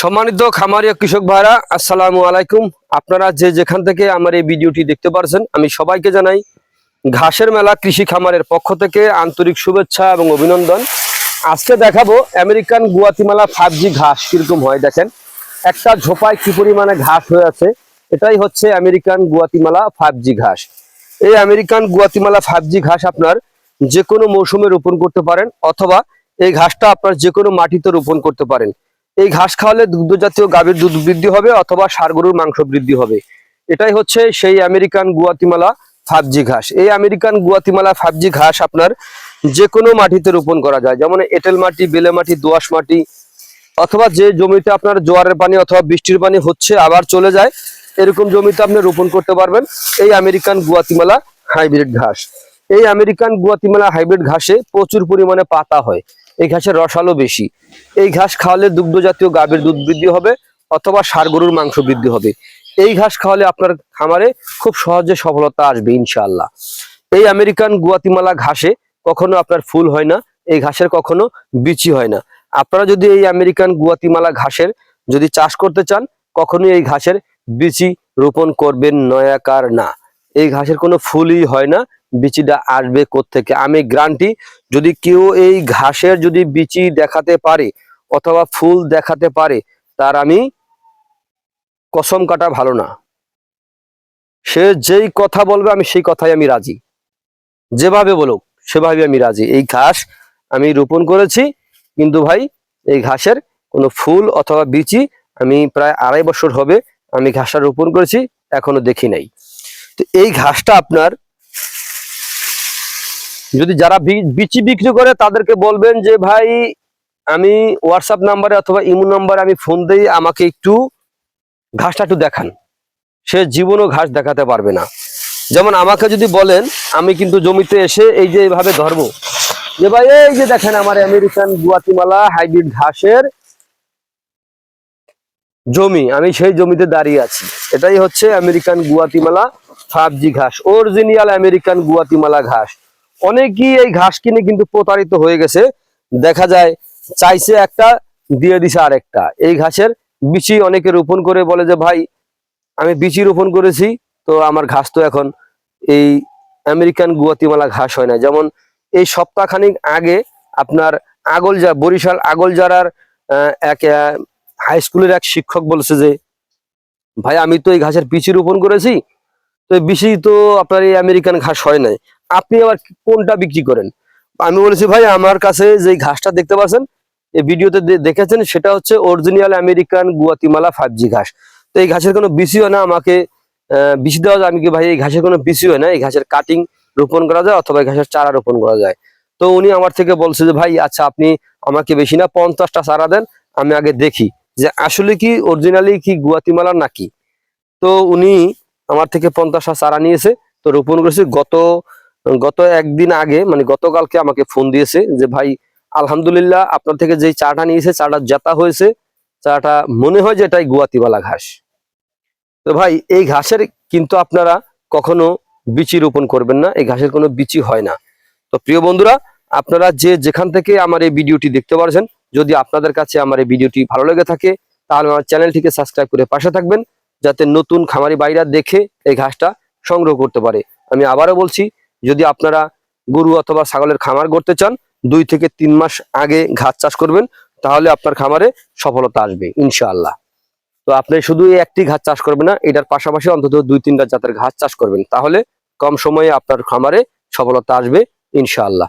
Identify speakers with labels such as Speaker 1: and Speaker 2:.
Speaker 1: সম্মানিত খামারি ও কৃষক ভাইরা, আসসালামু আলাইকুম। আপনারা যে যেখান থেকে আমার এই ভিডিওটি দেখতে পারছেন, আমি সবাইকে জানাই, ঘাসের মেলা কৃষি খামারের পক্ষ থেকে আন্তরিক শুভেচ্ছা এবং অভিনন্দন। আজকে দেখাবো আমেরিকান গুয়াতিমালা ফাইভ জি ঘাস কীরকম হয়, দেখেন। একটা ঝোপায় কি পরিমাণে ঘাস হয়ে আছে, এটাই হচ্ছে আমেরিকান গুয়াতিমালা ফাইভ জি ঘাস। এই আমেরিকান গুয়াতিমালা ফাইভ জি ঘাস আপনার যে কোনো মৌসুমে রোপণ করতে পারেন, অথবা এই ঘাসটা আপনার যে কোনো মাটিতে রোপণ করতে পারেন। এই ঘাস খাওয়ালে দুগ্ধ জাতীয় গাভীর দুধ বৃদ্ধি হবে অথবা ষাড় গরুর মাংস বৃদ্ধি হবে। এটাই হচ্ছে সেই আমেরিকান গুয়াতিমালা ফাবজি ঘাস। এই আমেরিকান গুয়াতিমালা ফাবজি ঘাস আপনার যে কোনো মাটিতে রোপণ করা যায়। যেমন এঁটেল মাটি, বেলে মাটি দোআঁশ মাটি, অথবা যে জমিতে আপনার জোয়ারের পানি অথবা বৃষ্টির পানি হচ্ছে আবার চলে যায়, এরকম জমিতে আপনি রোপণ করতে পারবেন এই আমেরিকান গুয়াতিমালা হাইব্রিড ঘাস। এই আমেরিকান গুয়াতিমালা হাইব্রিড ঘাসে প্রচুর পরিমাণে পাতা হয়। এই ঘাসের রসালো বেশি। এই ঘাস খাওয়ালে দুগ্ধ জাতীয় গাভীর দুধ বৃদ্ধি হবে অথবা ষাড় গরুর মাংস বৃদ্ধি হবে। এই ঘাস খাওয়ালে আপনার খামারে খুব সহজে সফলতা আসবে ইনশাআল্লাহ। এই আমেরিকান গুয়াতিমালা ঘাসে কখনো আপনার ফুল হয় না, এই ঘাসের কখনো বিচি হয় না। আপনারা যদি এই আমেরিকান গুয়াতিমালা ঘাসের যদি চাষ করতে চান, কখনোই এই ঘাসের বিচি রোপণ করবেন নয়াকার না। এই ঘাসের কোনো ফুলই হয় না। বিচিটা আসবে থেকে আমি গ্রান্টি যদি কেউ এই ঘাসের যদি বিচি দেখাতে পারে অথবা ফুল দেখাতে পারে, তার আমি কসম কাটা ভালো না। সে যেই কথা বলবে আমি সেই কথাই আমি রাজি। যেভাবে বলুক, সেভাবে আমি রাজি। এই ঘাস আমি রোপণ করেছি, কিন্তু ভাই, এই ঘাসের কোনো ফুল অথবা বিচি আমি প্রায় আড়াই বছর হবে আমি ঘাসটা রোপণ করেছি, এখনও দেখি নাই। তো এই ঘাসটা আপনার, যদি যারা বিচি বিক্রি করে তাদেরকে বলবেন যে, ভাই, আমি হোয়াটসঅ্যাপ নাম্বারে অথবা ইমো নাম্বারে আমি ফোন দিই, আমাকে একটু ঘাসটা একটু দেখান। সে জীবনও ঘাস দেখাতে পারবে না। যেমন আমাকে যদি বলেন, আমি কিন্তু জমিতে এসে এই যে এইভাবে ধরবো। যে, ভাই, এই যে দেখেন আমার আমেরিকান গুয়াতিমালা হাইব্রিড ঘাসের জমি, আমি সেই জমিতে দাঁড়িয়ে আছি। এটাই হচ্ছে আমেরিকান গুয়াতিমালা ফাবজি ঘাস অরিজিনাল আমেরিকান গুয়াতিমালা ঘাস। অনেকেই এই ঘাস কিনে কিন্তু প্রতারিত হয়ে গেছে। দেখা যায়, চাইছে একটা, দিয়ে দিছে আরেকটা। এই ঘাসের বিচি অনেকে রোপণ করে বলে যে, ভাই, আমি বিচি রোপণ করেছি, তো আমার ঘাস তো এখন এই আমেরিকান গুয়াতিমালা ঘাস হয় না। যেমন এই সপ্তাহখানিক আগে আপনার আগল আগলজা, বরিশাল আগলজারার এক হাই স্কুলের এক শিক্ষক বলছে যে, ভাই, আমি তো এই ঘাসের বিচি রোপণ করেছি, তো বিচি তো আপনার এই আমেরিকান ঘাস হয় নাই। আপনি আবার কোনটা বিক্রি করেন? আমি বলেছি, ভাই, আমার কাছে যে ঘাসটা দেখতে পাচ্ছেন, এই ভিডিওতে দেখেছেন, সেটা হচ্ছে original American Guatemala five G ঘাস। তো এই ঘাসের কোনো বিসি হয় না, আমাকে বিসি দেওয়া যায়। আমি কি ভাই, এই ঘাসের কোনো বিসি হয় না? এই ঘাসের কাটিং রোপণ করা যায় অথবা ঘাসের চারা রোপণ করা যায়? তো উনি আমার থেকে বলছে যে, ভাই আচ্ছা আপনি আমাকে বেশি না, পঞ্চাশটা চারা দেন, আমি আগে দেখি। যে আসলে কি অরিজিনালি কি গুয়াতিমালার নাকি? তো উনি আমার থেকে পঞ্চাশটা চারা নিয়েছে। তো রোপণ করেছে গত গত একদিন আগে মানে গতকালকে আমাকে ফোন দিয়েছে যে, ভাই, আলহামদুলিল্লাহ আপনার থেকে যেই চাটা নিয়েছে চাটা জেতা হয়েছে। চাটা মনে হয় যে এটাই গুয়াতিমালা ঘাস। তো ভাই, এই ঘাসের কিন্তু আপনারা কখনো বিচি রোপণ করবেন না। এই ঘাসের কোনো বিচি হয় না। তো প্রিয় বন্ধুরা আপনারা যে যেখান থেকে আমার এই ভিডিওটি দেখতে পারছেন, যদি আপনাদের কাছে আমার এই ভিডিওটি ভালো লেগে থাকে, তাহলে আমার চ্যানেলটিকে সাবস্ক্রাইব করে পাশে থাকবেন, যাতে নতুন খামারি বাইরা দেখে এই ঘাসটা সংগ্রহ করতে পারে। আমি আবারও বলছি, যদি আপনারা গরু অথবা ছাগলের খামার করতে চান, দুই থেকে তিন মাস আগে ঘাস চাষ করবেন, তাহলে আপনার খামারে সফলতা আসবে, ইনশাআল্লাহ। তো আপনি শুধু এই একটি ঘাস চাষ করবেন না, এটার পাশাপাশি অন্তত দুই তিনটা জাতের ঘাস চাষ করবেন, তাহলে কম সময়ে আপনার খামারে সফলতা আসবে, ইনশাআল্লাহ।